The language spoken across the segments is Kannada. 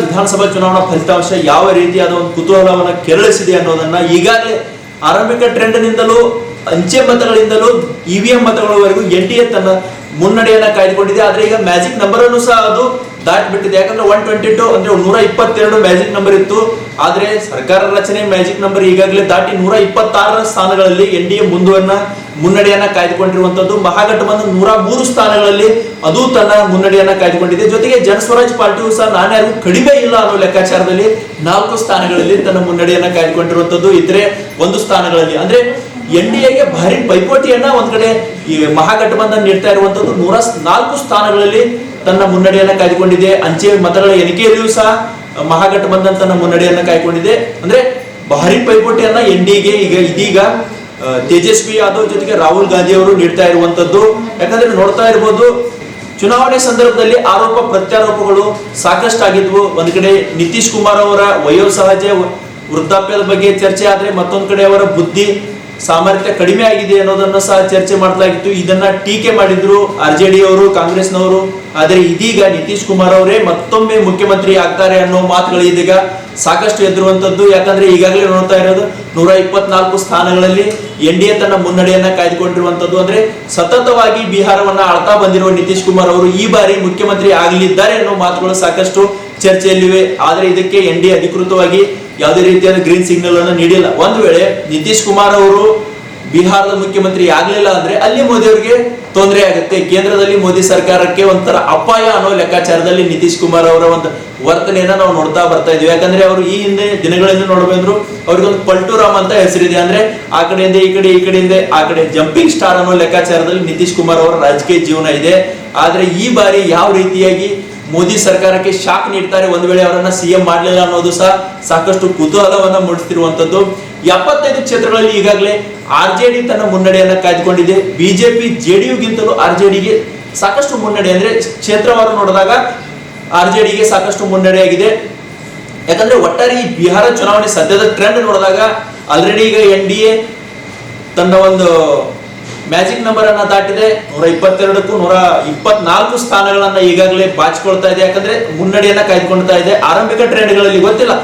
ವಿಧಾನಸಭಾ ಚುನಾವಣಾ ಫಲಿತಾಂಶ ಯಾವ ರೀತಿಯಾದ ಒಂದು ಕುತೂಹಲವನ್ನು ಕೆರಳಿಸಿದೆ ಅನ್ನೋದನ್ನ ಈಗಾಗಲೇ ಆರಂಭಿಕ ಟ್ರೆಂಡ್ನಿಂದಲೂ ಅಂಚೆ ಮತಗಳಿಂದಲೂ ಇವಿಎಂ ಮತಗಳವರೆಗೂ ಎನ್ ಡಿ ಎ ತನ್ನ ಮುನ್ನಡೆಯನ್ನ ಕಾಯ್ದುಕೊಂಡಿದೆ. ಆದ್ರೆ ಈಗ ಮ್ಯಾಜಿಕ್ ನಂಬರ್ ಅನ್ನು ಸಹ ಅದು ದಾಟ್ಬಿಟ್ಟಿದೆ. ಯಾಕಂದ್ರೆ ಒನ್ ಟ್ವೆಂಟಿ ಟು ಅಂದ್ರೆ ನೂರ ಇಪ್ಪತ್ತೆರಡು ಮ್ಯಾಜಿಕ್ ನಂಬರ್ ಇತ್ತು. ಆದ್ರೆ ಸರ್ಕಾರ ರಚನೆ ಮ್ಯಾಜಿಕ್ ನಂಬರ್ ಈಗಾಗಲೇ ದಾಟಿ ನೂರ ಇಪ್ಪತ್ತಾರರ ಸ್ಥಾನಗಳಲ್ಲಿ ಎನ್ ಡಿ ಎ ಮುಂದುವನ್ನ ಮುನ್ನಡೆಯನ್ನ ಕಾಯ್ದುಕೊಂಡಿರುವಂತದ್ದು. ಮಹಾಗಠಬಂಧನ್ ನೂರ ಮೂರು ಸ್ಥಾನಗಳಲ್ಲಿ ಅದು ತನ್ನ ಮುನ್ನಡೆಯನ್ನ ಕಾಯ್ದುಕೊಂಡಿದೆ. ಜೊತೆಗೆ ಜನಸ್ವರಾಜ್ ಪಾರ್ಟಿಯು ಸಹ ನಾನ್ಯಾರಿಗೂ ಕಡಿಮೆ ಇಲ್ಲ ಅನ್ನೋ ಲೆಕ್ಕಾಚಾರದಲ್ಲಿ ನಾಲ್ಕು ಸ್ಥಾನಗಳಲ್ಲಿ ತನ್ನ ಮುನ್ನಡೆಯನ್ನ ಕಾಯ್ದುಕೊಂಡಿರುವಂತದ್ದು. ಇದ್ರೆ ಒಂದು ಸ್ಥಾನಗಳಲ್ಲಿ ಅಂದ್ರೆ ಎನ್ ಡಿ ಎಗೆ ಭಾರಿ ಪೈಪೋಟಿಯನ್ನ ಒಂದ್ ಕಡೆ ಈ ಮಹಾಗಠಬಂಧನ್ ನೀಡ್ತಾ ಇರುವಂತದ್ದು. ನೂರ ನಾಲ್ಕು ಸ್ಥಾನಗಳಲ್ಲಿ ತನ್ನ ಮುನ್ನಡೆಯನ್ನ ಕಾಯ್ದುಕೊಂಡಿದೆ. ಅಂಚೆ ಮತಗಳ ಎಣಿಕೆಯಲ್ಲಿಯೂ ಸಹ ಮಹಾಗಠಬಂಧನ್ ತನ್ನ ಮುನ್ನಡೆಯನ್ನ ಕಾಯ್ಕೊಂಡಿದೆ. ಅಂದ್ರೆ ಭಾರಿ ಪೈಪೋಟಿಯನ್ನ ಎನ್ ಡಿಗೆ ಈಗ ಇದೀಗ ತೇಜಸ್ವಿ ಯಾದವ್ ಜೊತೆಗೆ ರಾಹುಲ್ ಗಾಂಧಿ ಅವರು ನೀಡ್ತಾ ಇರುವಂತದ್ದು. ಯಾಕಂದ್ರೆ ನೋಡ್ತಾ ಇರ್ಬೋದು, ಚುನಾವಣೆ ಸಂದರ್ಭದಲ್ಲಿ ಆರೋಪ, ಪ್ರತ್ಯಾರೋಪಗಳು ಸಾಕಷ್ಟಾಗಿದ್ವು. ಒಂದ್ ಕಡೆ ನಿತೀಶ್ ಕುಮಾರ್ ಅವರ ವಯೋಸಹಜ, ವೃದ್ಧಾಪ್ಯದ ಬಗ್ಗೆ ಚರ್ಚೆ ಆದ್ರೆ ಮತ್ತೊಂದ್ ಕಡೆ ಅವರ ಬುದ್ಧಿ ಸಾಮರ್ಥ್ಯ ಕಡಿಮೆ ಆಗಿದೆ ಅನ್ನೋದನ್ನ ಸಹ ಚರ್ಚೆ ಮಾಡಲಾಗಿತ್ತು. ಇದನ್ನ ಟೀಕೆ ಮಾಡಿದ್ರು ಆರ್ ಜೆ ಡಿ ಅವರು, ಕಾಂಗ್ರೆಸ್ನವರು. ಆದರೆ ಇದೀಗ ನಿತೀಶ್ ಕುಮಾರ್ ಅವರೇ ಮತ್ತೊಮ್ಮೆ ಮುಖ್ಯಮಂತ್ರಿ ಆಗ್ತಾರೆ ಅನ್ನೋ ಮಾತುಗಳು ಇದೀಗ ಸಾಕಷ್ಟು ಎದುರುವಂತದ್ದು. ಯಾಕಂದ್ರೆ ಈಗಾಗಲೇ ನೋಡ್ತಾ ಇರೋದು, ನೂರ ಇಪ್ಪತ್ನಾಲ್ಕು ಸ್ಥಾನಗಳಲ್ಲಿ ಎನ್ ಡಿ ಎ ತನ್ನ ಮುನ್ನಡೆಯನ್ನ ಕಾಯ್ದುಕೊಂಡಿರುವಂತದ್ದು. ಅಂದ್ರೆ ಸತತವಾಗಿ ಬಿಹಾರವನ್ನ ಆಳ್ತಾ ಬಂದಿರುವ ನಿತೀಶ್ ಕುಮಾರ್ ಅವರು ಈ ಬಾರಿ ಮುಖ್ಯಮಂತ್ರಿ ಆಗಲಿದ್ದಾರೆ ಅನ್ನೋ ಮಾತುಗಳು ಸಾಕಷ್ಟು ಚರ್ಚೆಯಲ್ಲಿವೆ. ಆದ್ರೆ ಇದಕ್ಕೆ ಎನ್ ಡಿ ಅಧಿಕೃತವಾಗಿ ಯಾವುದೇ ರೀತಿಯಾದ ಗ್ರೀನ್ ಸಿಗ್ನಲ್ ಅನ್ನು ನೀಡಿಲ್ಲ. ಒಂದು ವೇಳೆ ನಿತೀಶ್ ಕುಮಾರ್ ಅವರು ಬಿಹಾರದ ಮುಖ್ಯಮಂತ್ರಿ ಆಗಲಿಲ್ಲ ಅಂದ್ರೆ ಅಲ್ಲಿ ಮೋದಿ ಅವರಿಗೆ ತೊಂದರೆ ಆಗುತ್ತೆ. ಕೇಂದ್ರದಲ್ಲಿ ಮೋದಿ ಸರ್ಕಾರಕ್ಕೆ ಒಂಥರ ಅಪಾಯ ಅನ್ನೋ ಲೆಕ್ಕಾಚಾರದಲ್ಲಿ ನಿತೀಶ್ ಕುಮಾರ್ ಅವರ ಒಂದು ವರ್ತನೆಯನ್ನ ನಾವು ನೋಡ್ತಾ ಬರ್ತಾ ಇದೀವಿ. ಯಾಕಂದ್ರೆ ಅವರು ಈ ಹಿಂದೆ ದಿನಗಳಿಂದ ನೋಡಬಂದ್ರು ಅವ್ರಿಗೊಂದು ಪಲ್ಟುರಾಮ್ ಅಂತ ಹೆಸರಿದೆ ಅಂದ್ರೆ ಆ ಕಡೆಯಿಂದ ಈ ಕಡೆ, ಈ ಕಡೆಯಿಂದ ಆ ಕಡೆ ಜಂಪಿಂಗ್ ಸ್ಟಾರ್ ಅನ್ನೋ ಲೆಕ್ಕಾಚಾರದಲ್ಲಿ ನಿತೀಶ್ ಕುಮಾರ್ ಅವರ ರಾಜಕೀಯ ಜೀವನ ಇದೆ. ಆದ್ರೆ ಈ ಬಾರಿ ಯಾವ ರೀತಿಯಾಗಿ ಮೋದಿ ಸರ್ಕಾರಕ್ಕೆ ಶಾಕ್ ನೀಡ್ತಾರೆ. ಒಂದ್ ವೇಳೆ ಅವರನ್ನ ಸಿಎಂ ಮಾಡಲಿಲ್ಲ ಅನ್ನೋದು ಸಹ ಸಾಕಷ್ಟು ಕುತೂಹಲವನ್ನ ಮೂಡಿಸ್ತಿರುವಂತದ್ದು. ಎಪ್ಪತ್ತೈದು ಕ್ಷೇತ್ರಗಳಲ್ಲಿ ಈಗಾಗಲೇ ಆರ್ ಜೆ ಡಿ ತನ್ನ ಮುನ್ನಡೆಯನ್ನ ಕಾಯ್ದುಕೊಂಡಿದೆ. ಬಿಜೆಪಿ ಜೆಡಿಯುಗಿಂತಲೂ ಆರ್ ಜೆ ಡಿಗೆ ಸಾಕಷ್ಟು ಮುನ್ನಡೆ ಅಂದ್ರೆ ಕ್ಷೇತ್ರವಾರು ನೋಡಿದಾಗ ಆರ್ ಜೆ ಡಿಗೆ ಸಾಕಷ್ಟು ಮುನ್ನಡೆಯಾಗಿದೆ. ಯಾಕಂದ್ರೆ ಒಟ್ಟಾರೆ ಈ ಬಿಹಾರ ಚುನಾವಣೆ ಸದ್ಯದ ಟ್ರೆಂಡ್ ನೋಡಿದಾಗ ಆಲ್ರೆಡಿ ಈಗ ಎನ್ ಡಿ ಎ ತನ್ನ ಒಂದು ಮ್ಯಾಜಿಕ್ ನಂಬರ್ ಅನ್ನ ದಾಟಿದೆ ನೂರ ಇಪ್ಪತ್ತೆರಡಕ್ಕೂ ನೂರ ಇಪ್ಪತ್ನಾಲ್ಕು ಸ್ಥಾನಗಳನ್ನ ಈಗಾಗಲೇ ಬಾಚಿಕೊಳ್ತಾ ಇದೆ. ಯಾಕಂದ್ರೆ ಮುನ್ನಡೆಯನ್ನ ಕಾಯ್ದುಕೊಳ್ತಾ ಇದೆ. ಆರಂಭಿಕ ಟ್ರೆಂಡ್ಗಳಲ್ಲಿ ಗೊತ್ತಿಲ್ಲ.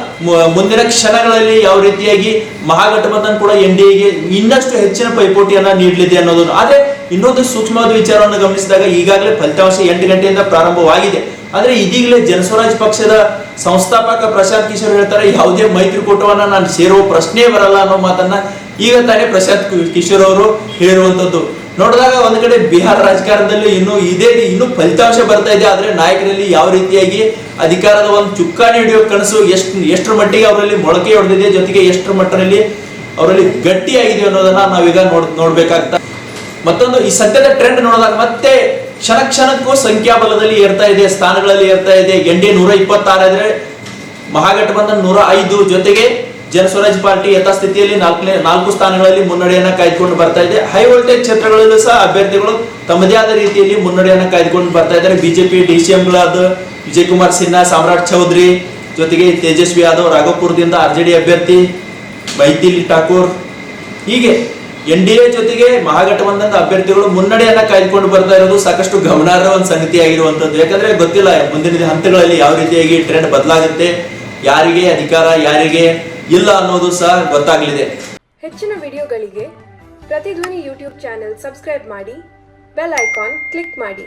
ಮುಂದಿನ ಕ್ಷಣಗಳಲ್ಲಿ ಯಾವ ರೀತಿಯಾಗಿ ಮಹಾಗಠಬಂಧನ್ ಕೂಡ ಎನ್ ಡಿ ಎಗೆ ಇನ್ನಷ್ಟು ಹೆಚ್ಚಿನ ಪೈಪೋಟಿಯನ್ನ ನೀಡಲಿದೆ ಅನ್ನೋದು. ಆದ್ರೆ ಇನ್ನೊಂದು ಸೂಕ್ಷ್ಮವಾದ ವಿಚಾರವನ್ನು ಗಮನಿಸಿದಾಗ ಈಗಾಗಲೇ ಫಲಿತಾಂಶ ಎಂಟು ಗಂಟೆಯಿಂದ ಪ್ರಾರಂಭವಾಗಿದೆ. ಆದ್ರೆ ಇದೀಗಲೇ ಜನಸ್ವರಾಜ್ ಪಕ್ಷದ ಸಂಸ್ಥಾಪಕ ಪ್ರಶಾಂತ್ ಕಿಶೋರ್ ಹೇಳ್ತಾರೆ, ಯಾವುದೇ ಮೈತ್ರಿಕೂಟವನ್ನ ನಾನು ಸೇರುವ ಪ್ರಶ್ನೆ ಬರಲ್ಲ ಅನ್ನೋ ಮಾತನ್ನ ಈಗ ತಾನೇ ಪ್ರಶಾಂತ್ ಕಿಶೋರ್ ಅವರು ಹೇಳಿರುವಂತದ್ದು ನೋಡಿದಾಗ ಒಂದ್ ಕಡೆ ಬಿಹಾರ ರಾಜಕಾರಣದಲ್ಲಿ ಇನ್ನು ಇದೇ ಇನ್ನು ಫಲಿತಾಂಶ ಬರ್ತಾ ಇದೆ. ಆದ್ರೆ ನಾಯಕರಲ್ಲಿ ಯಾವ ರೀತಿಯಾಗಿ ಅಧಿಕಾರದ ಒಂದು ಚುಕ್ಕಾಣಿ ಹಿಡಿಯೋ ಕನಸು ಎಷ್ಟು ಎಷ್ಟರ ಮಟ್ಟಿಗೆ ಅವರಲ್ಲಿ ಮೊಳಕೆ ಹೊಡೆದಿದೆ, ಜೊತೆಗೆ ಎಷ್ಟರ ಮಟ್ಟದಲ್ಲಿ ಅವರಲ್ಲಿ ಗಟ್ಟಿಯಾಗಿದೆ ಅನ್ನೋದನ್ನ ನಾವೀಗ ನೋಡ್ ನೋಡ್ಬೇಕಾಗ್ತಾ ಮತ್ತೊಂದು, ಈ ಸದ್ಯದ ಟ್ರೆಂಡ್ ನೋಡಿದಾಗ ಮತ್ತೆ ಕ್ಷಣ ಕ್ಷಣಕ್ಕೂ ಸಂಖ್ಯಾಬಲದಲ್ಲಿ ಏರ್ತಾ ಇದೆ, ಸ್ಥಾನಗಳಲ್ಲಿ ಏರ್ತಾ ಇದೆ. ಎನ್ ಡಿ ನೂರ ಇಪ್ಪತ್ತಾರಾದ್ರೆ ಮಹಾಗಠಬಂಧನ್ ನೂರ ಐದು ಜೊತೆಗೆ ಜನಸ್ವರಾಜ್ ಪಾರ್ಟಿ ಯಥಾಸ್ಥಿತಿಯಲ್ಲಿ ನಾಲ್ಕನೇ ನಾಲ್ಕು ಸ್ಥಾನಗಳಲ್ಲಿ ಮುನ್ನಡೆಯನ್ನ ಕಾಯ್ದುಕೊಂಡು ಬರ್ತಾ ಇದೆ. ಹೈ ವೋಲ್ಟೇಜ್ ಕ್ಷೇತ್ರಗಳಲ್ಲೂ ಸಹ ಅಭ್ಯರ್ಥಿಗಳು ತಮ್ಮದೇ ಆದ ರೀತಿಯಲ್ಲಿ ಮುನ್ನಡೆಯನ್ನ ಕಾಯ್ದುಕೊಂಡು ಬರ್ತಾ ಇದ್ದಾರೆ. ಬಿಜೆಪಿ ಡಿಸಿಎಂಗಳಾದ ವಿಜಯ್ ಕುಮಾರ್ ಸಿನ್ಹಾ, ಸಾಮ್ರಾಟ್ ಚೌಧರಿ, ಜೊತೆಗೆ ತೇಜಸ್ವಿ ಯಾದವ್, ರಾಘವಪುರದಿಂದ ಆರ್ ಜೆ ಡಿ ಅಭ್ಯರ್ಥಿ ಬೈತಿಲಿ ಠಾಕೂರ್. ಹೀಗೆ ಎನ್ ಡಿ ಎ ಜೊತೆಗೆ ಮಹಾಗಠಬಂಧನದ ಅಭ್ಯರ್ಥಿಗಳು ಮುನ್ನಡೆಯನ್ನ ಕಾಯ್ದುಕೊಂಡು ಬರ್ತಾ ಇರೋದು ಸಾಕಷ್ಟು ಗಮನಾರ್ಹ ಒಂದು ಸಂಗತಿ ಆಗಿರುವಂತದ್ದು ಯಾಕಂದ್ರೆ ಗೊತ್ತಿಲ್ಲ, ಮುಂದಿನ ಹಂತಗಳಲ್ಲಿ ಯಾವ ರೀತಿಯಾಗಿ ಟ್ರೆಂಡ್ ಬದಲಾಗುತ್ತೆ, ಯಾರಿಗೆ ಅಧಿಕಾರ, ಯಾರಿಗೆ ಇಲ್ಲ ಅನ್ನೋದು ಸಹ ಗೊತ್ತಾಗಲಿದೆ. ಹೆಚ್ಚಿನ ವಿಡಿಯೋಗಳಿಗೆ ಪ್ರತಿಧ್ವನಿ ಯೂಟ್ಯೂಬ್ ಚಾನೆಲ್ ಸಬ್ಸ್ಕ್ರೈಬ್ ಮಾಡಿ, ಬೆಲ್ ಐಕಾನ್ ಕ್ಲಿಕ್ ಮಾಡಿ.